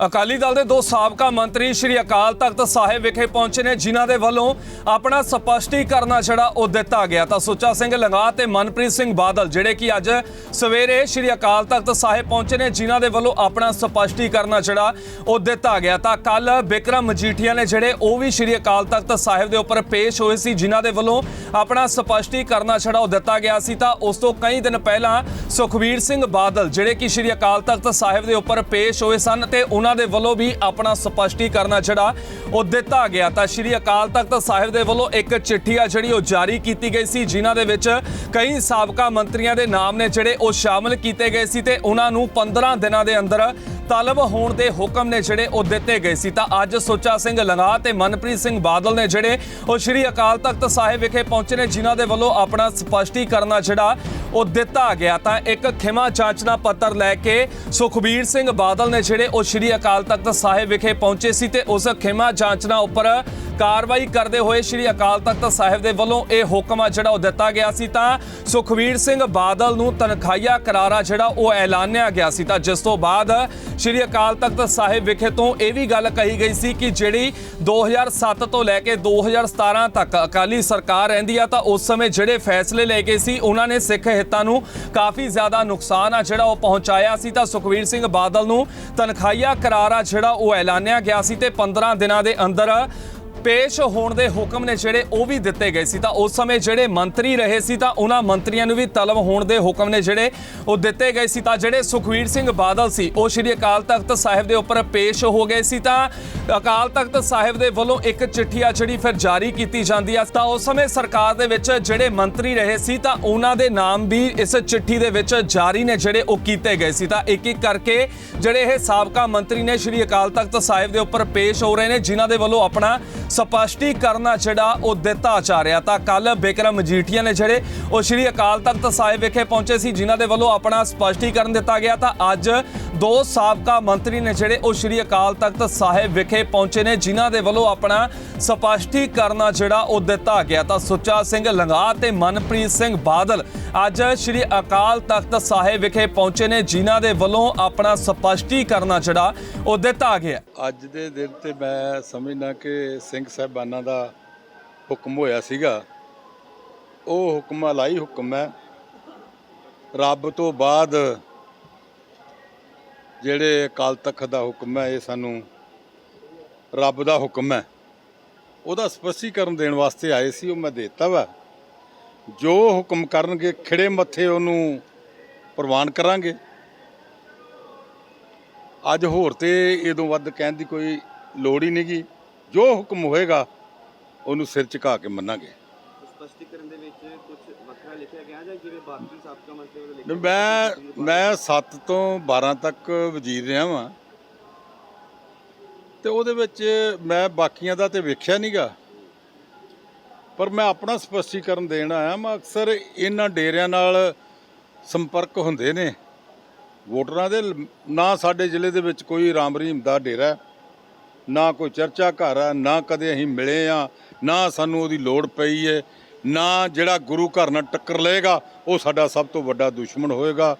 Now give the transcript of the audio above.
ਅਕਾਲੀ ਦਲ ਦੇ ਦੋ ਸਾਬਕਾ ਮੰਤਰੀ ਸ਼੍ਰੀ ਅਕਾਲ ਤਖਤ ਸਾਹਿਬ ਵਿਖੇ ਪਹੁੰਚੇ ਨੇ, ਜਿਨ੍ਹਾਂ ਦੇ ਵੱਲੋਂ ਆਪਣਾ ਸਪਸ਼ਟੀਕਰਨ ਜਿਹੜਾ ਉਹ ਦਿੱਤਾ ਗਿਆ। ਤਾਂ ਸੁੱਚਾ ਸਿੰਘ ਲੰਗਾ ਤੇ ਮਨਪ੍ਰੀਤ ਸਿੰਘ ਬਾਦਲ, ਜਿਹੜੇ ਕਿ ਅੱਜ ਸਵੇਰੇ ਸ਼੍ਰੀ ਅਕਾਲ ਤਖਤ ਸਾਹਿਬ ਪਹੁੰਚੇ ਨੇ, ਜਿਨ੍ਹਾਂ ਦੇ ਵੱਲੋਂ ਆਪਣਾ ਸਪਸ਼ਟੀਕਰਨ ਜਿਹੜਾ ਉਹ ਦਿੱਤਾ ਗਿਆ। ਤਾਂ ਕੱਲ ਬਿਕਰਮ ਮਜੀਠੀਆ ਨੇ ਜਿਹੜੇ ਉਹ ਵੀ ਸ਼੍ਰੀ ਅਕਾਲ ਤਖਤ ਸਾਹਿਬ ਦੇ ਉੱਪਰ ਪੇਸ਼ ਹੋਏ ਸੀ, ਜਿਨ੍ਹਾਂ ਦੇ ਵੱਲੋਂ ਆਪਣਾ ਸਪਸ਼ਟੀਕਰਨ ਜਿਹੜਾ ਉਹ ਦਿੱਤਾ ਗਿਆ ਸੀ। ਤਾਂ ਉਸ ਤੋਂ ਕਈ ਦਿਨ ਪਹਿਲਾਂ ਸੁਖਵੀਰ ਸਿੰਘ ਬਾਦਲ, ਜਿਹੜੇ ਕਿ ਸ਼੍ਰੀ ਅਕਾਲ ਤਖਤ ਸਾਹਿਬ ਦੇ ਉੱਪਰ ਪੇਸ਼ ਹੋਏ ਸਨ, ਤੇ ਉਹਨਾਂ ਦੇ ਵੱਲੋਂ ਵੀ ਆਪਣਾ ਸਪਸ਼ਟੀਕਰਨ ਜਿਹੜਾ ਉਹ ਦਿੱਤਾ ਗਿਆ। ਤਾਂ ਸ਼੍ਰੀ ਅਕਾਲ ਤਖਤ ਸਾਹਿਬ ਦੇ ਵੱਲੋਂ ਇੱਕ ਚਿੱਠੀ ਆ ਜਿਹੜੀ ਉਹ ਜਾਰੀ ਕੀਤੀ ਗਈ ਸੀ, ਜਿਨ੍ਹਾਂ ਦੇ ਵਿੱਚ ਕਈ ਸਾਬਕਾ ਮੰਤਰੀਆਂ ਦੇ ਨਾਮ ਨੇ ਜਿਹੜੇ ਉਹ ਸ਼ਾਮਲ ਕੀਤੇ ਗਏ ਸੀ ਤੇ ਉਹਨਾਂ ਨੂੰ 15 ਦਿਨਾਂ ਦੇ ਅੰਦਰ ਤਲਬ ਹੋਣ ਦੇ ਹੁਕਮ ਨੇ ਜਿਹੜੇ ਉਹ ਦਿੱਤੇ ਗਏ ਸੀ। ਤਾਂ ਅੱਜ ਸੁੱਚਾ ਸਿੰਘ ਲੰਗਾ ਤੇ ਮਨਪ੍ਰੀਤ ਸਿੰਘ ਬਾਦਲ ਨੇ ਜਿਹੜੇ ਉਹ ਸ਼੍ਰੀ ਅਕਾਲ ਤਖਤ ਸਾਹਿਬ ਵਿਖੇ ਪਹੁੰਚੇ ਨੇ, ਜਿਨ੍ਹਾਂ ਦੇ ਵੱਲੋਂ ਆਪਣਾ ਸਪਸ਼ਟੀਕਰਨ ਆ ਜਿਹੜਾ ਉਹ ਦਿੱਤਾ ਗਿਆ। ਤਾਂ ਇੱਕ ਖਿਮਾ ਜਾਂਚਨਾ ਪੱਤਰ ਲੈ ਕੇ ਸੁਖਬੀਰ ਸਿੰਘ ਬਾਦਲ ਨੇ ਜਿਹੜੇ ਉਹ ਸ਼੍ਰੀ ਅਕਾਲ ਤਖਤ ਸਾਹਿਬ ਵਿਖੇ ਪਹੁੰਚੇ ਸੀ ਤੇ ਉਸ ਖਿਮਾ ਜਾਂਚਨਾ ਉੱਪਰ ਕਾਰਵਾਈ ਕਰਦੇ ਹੋਏ ਸ਼੍ਰੀ ਅਕਾਲ ਤਖਤ ਸਾਹਿਬ ਦੇ ਵੱਲੋਂ ਇਹ ਹੁਕਮ ਆ ਜਿਹੜਾ ਉਹ ਦਿੱਤਾ ਗਿਆ ਸੀ ਤਾਂ ਸੁਖਵੀਰ ਸਿੰਘ ਬਾਦਲ ਨੂੰ ਤਨਖਾਹੀਆ ਕਰਾਰਾ ਜਿਹੜਾ ਉਹ ਐਲਾਨਿਆ ਗਿਆ ਸੀ ਤਾਂ ਜਿਸ ਤੋਂ ਬਾਅਦ ਸ਼੍ਰੀ ਅਕਾਲ ਤਖਤ ਸਾਹਿਬ ਵਿਖੇ ਤੋਂ ਇਹ ਵੀ ਗੱਲ ਕਹੀ ਗਈ ਸੀ ਕਿ ਜਿਹੜੀ 2007 ਤੋਂ ਲੈ ਕੇ 2017 ਤੱਕ ਅਕਾਲੀ ਸਰਕਾਰ ਰਹਿੰਦੀ ਆ ਤਾਂ ਉਸ ਸਮੇਂ ਜਿਹੜੇ ਫੈਸਲੇ ਲਏ ਗਏ ਸੀ, ਉਹਨਾਂ ਨੇ ਸਿੱਖ ਹਿੱਤਾਂ ਨੂੰ ਕਾਫੀ ਜ਼ਿਆਦਾ ਨੁਕਸਾਨ ਆ ਜਿਹੜਾ ਉਹ ਪਹੁੰਚਾਇਆ ਸੀ ਤਾਂ ਸੁਖਵੀਰ ਸਿੰਘ ਬਾਦਲ ਨੂੰ ਤਨਖਾਹੀਆ ਕਰਾਰਾ ਜਿਹੜਾ ਉਹ ਐਲਾਨਿਆ ਗਿਆ ਸੀ ਤੇ 15 ਦਿਨਾਂ ਦੇ ਅੰਦਰ ਪੇਸ਼ ਹੋਣ ਦੇ ਹੁਕਮ ਨੇ ਜਿਹੜੇ ਉਹ ਵੀ ਦਿੱਤੇ ਗਏ ਸੀ ਤਾਂ ਉਸ ਸਮੇਂ ਜਿਹੜੇ ਮੰਤਰੀ ਰਹੇ ਸੀ ਤਾਂ ਉਹਨਾਂ ਮੰਤਰੀਆਂ ਨੂੰ ਵੀ ਤਲਬ ਹੋਣ ਦੇ ਹੁਕਮ ਨੇ ਜਿਹੜੇ ਉਹ ਦਿੱਤੇ ਗਏ ਸੀ ਤਾਂ ਜਿਹੜੇ ਸੁਖਵੀਰ ਸਿੰਘ ਬਾਦਲ ਸੀ, ਉਹ ਸ਼੍ਰੀ ਅਕਾਲ ਤਖਤ ਸਾਹਿਬ ਦੇ ਉੱਪਰ ਪੇਸ਼ ਹੋ ਗਏ ਸੀ ਤਾਂ ਅਕਾਲ ਤਖਤ ਸਾਹਿਬ ਦੇ ਵੱਲੋਂ ਇੱਕ ਚਿੱਠੀ ਆ ਜਿਹੜੀ ਫਿਰ ਜਾਰੀ ਕੀਤੀ ਜਾਂਦੀ ਆ ਤਾਂ ਉਸ ਸਮੇਂ ਸਰਕਾਰ ਦੇ ਵਿੱਚ ਜਿਹੜੇ ਮੰਤਰੀ ਰਹੇ ਸੀ ਤਾਂ ਉਹਨਾਂ ਦੇ ਨਾਮ ਵੀ ਇਸ ਚਿੱਠੀ ਦੇ ਵਿੱਚ ਜਾਰੀ ਨੇ ਜਿਹੜੇ ਉਹ ਕੀਤੇ ਗਏ ਸੀ ਤਾਂ ਇੱਕ ਇੱਕ ਕਰਕੇ ਜਿਹੜੇ ਇਹ ਸਾਬਕਾ ਮੰਤਰੀ ਨੇ ਸ਼੍ਰੀ ਅਕਾਲ ਤਖਤ ਸਾਹਿਬ ਦੇ ਉੱਪਰ ਪੇਸ਼ ਹੋ ਰਹੇ ਨੇ, ਜਿਨ੍ਹਾਂ ਦੇ ਵੱਲੋਂ ਆਪਣਾ ਸਪਸ਼ਟੀਕਰਨ ਆ ਜਿਹੜਾ ਉਹ ਦਿੱਤਾ ਜਾ ਰਿਹਾ। ਤਾਂ ਕੱਲ ਬਿਕਰਮ ਮਜੀਠੀਆ ਨੇ ਜਿਹੜੇ ਉਹ ਸ਼੍ਰੀ ਅਕਾਲ ਤਖਤ ਸਾਹਿਬ ਵਿਖੇ ਪਹੁੰਚੇ ਸੀ, ਜਿਨ੍ਹਾਂ ਦੇ ਵੱਲੋਂ ਆਪਣਾ ਸਪਸ਼ਟੀਕਰਨ ਦਿੱਤਾ ਗਿਆ। ਤਾਂ ਅੱਜ ਦੋ ਸਾਬਕਾ ਮੰਤਰੀ ਨੇ ਜਿਹੜੇ ਉਹ ਸ਼੍ਰੀ ਅਕਾਲ ਤਖਤ ਸਾਹਿਬ ਵਿਖੇ ਪਹੁੰਚੇ ਨੇ, ਜਿਨ੍ਹਾਂ ਦੇ ਵੱਲੋਂ ਆਪਣਾ ਸਪਸ਼ਟੀਕਰਨ ਜਿਹੜਾ ਉਹ ਦਿੱਤਾ ਗਿਆ ਤਾਂ ਸੁੱਚਾ ਸਿੰਘ ਲੰਗਾ ਤੇ ਮਨਪ੍ਰੀਤ ਸਿੰਘ ਬਾਦਲ ਅੱਜ ਸ਼੍ਰੀ ਅਕਾਲ ਤਖਤ ਸਾਹਿਬ ਵਿਖੇ ਪਹੁੰਚੇ ਨੇ, ਜਿਨ੍ਹਾਂ ਦੇ ਵੱਲੋਂ ਆਪਣਾ ਸਪਸ਼ਟੀਕਰਨ ਜਿਹੜਾ ਉਹ ਦਿੱਤਾ ਗਿਆ। ਅੱਜ ਦੇ ਦਿਨ ਤੇ ਮੈਂ ਸਮਝਦਾ ਕਿ ਸਿੰਘ ਸਾਹਿਬਾਨਾਂ ਦਾ ਹੁਕਮ ਹੋਇਆ ਸੀਗਾ। ਉਹ ਹੁਕਮ, ਅਲਾਈ ਹੁਕਮ ਹੈ। ਰੱਬ ਤੋਂ ਬਾਅਦ ਜਿਹੜੇ ਅਕਾਲ ਤਖਤ ਦਾ ਹੁਕਮ ਹੈ, ਇਹ ਸਾਨੂੰ ਰੱਬ ਦਾ ਹੁਕਮ ਹੈ। ਉਹਦਾ ਸਪਸ਼ਟੀਕਰਨ ਦੇਣ ਵਾਸਤੇ ਆਏ ਸੀ ਉਹ ਮੈਂ ਦੇਤਾ ਵਾ। ਜੋ ਹੁਕਮ ਕਰਨਗੇ ਖਿੜੇ ਮੱਥੇ ਉਹਨੂੰ ਪ੍ਰਵਾਨ ਕਰਾਂਗੇ। ਅੱਜ ਹੋਰ ਤੇ ਇਦੋਂ ਵੱਧ ਕਹਿਣ ਦੀ ਕੋਈ ਲੋੜ ਹੀ ਨਹੀਂਗੀ। ਜੋ ਹੁਕਮ ਹੋਏਗਾ ਉਹਨੂੰ ਸਿਰ ਝੁਕਾ ਕੇ ਮੰਨਾਂਗੇ। ਸਪਸ਼ਟੀਕਰਨ ਦੇ ਵਿੱਚ ਕੁਝ ਵੱਖਰਾ ਲਿਖਿਆ ਗਿਆ ਜਾਂ ਜਿਵੇਂ ਬਾਕੀ ਸਾਬਕਾ ਮੰਤਰੀ ਵੱਲੋਂ ਲਿਖਿਆ ਮੈਂ ਮੈਂ 7 ਤੋਂ 12 ਤੱਕ ਵਜ਼ੀਰ ਰਿਹਾ ਵਾਂ। ਤੇ ਉਹਦੇ ਵਿੱਚ ਮੈਂ ਬਾਕੀਆਂ ਦਾ ਤੇ ਵੇਖਿਆ ਨਹੀਂਗਾ ਪਰ ਮੈਂ ਆਪਣਾ ਸਪਸ਼ਟੀਕਰਨ ਦੇਣ ਆਇਆ ਮੈਂ ਅਕਸਰ ਇਹਨਾਂ ਡੇਰਿਆਂ ਨਾਲ ਸੰਪਰਕ ਹੁੰਦੇ ਨੇ। ਵੋਟਰਾਂ ਦੇ ਨਾ ਸਾਡੇ ਜ਼ਿਲ੍ਹੇ ਦੇ ਵਿੱਚ ਕੋਈ ਰਾਮ ਰਹੀਮ ਦਾ ਡੇਰਾ ਨਾ ਕੋਈ ਚਰਚਾ ਘਰ ਆ ਨਾ ਕਦੇ ਅਸੀਂ ਮਿਲੇ ਆ, ਨਾ ਸਾਨੂੰ ਉਹਦੀ ਲੋੜ ਪਈ ਹੈ ਨਾ ਜਿਹੜਾ ਗੁਰੂ ਘਰ ਨਾਲ ਟੱਕਰ ਲਏਗਾ, ਉਹ ਸਾਡਾ ਸਭ ਤੋਂ ਵੱਡਾ ਦੁਸ਼ਮਣ ਹੋਏਗਾ।